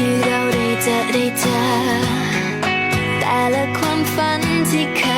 ที่เราได้เจอได้เจอแต่ละความฝันที่เคย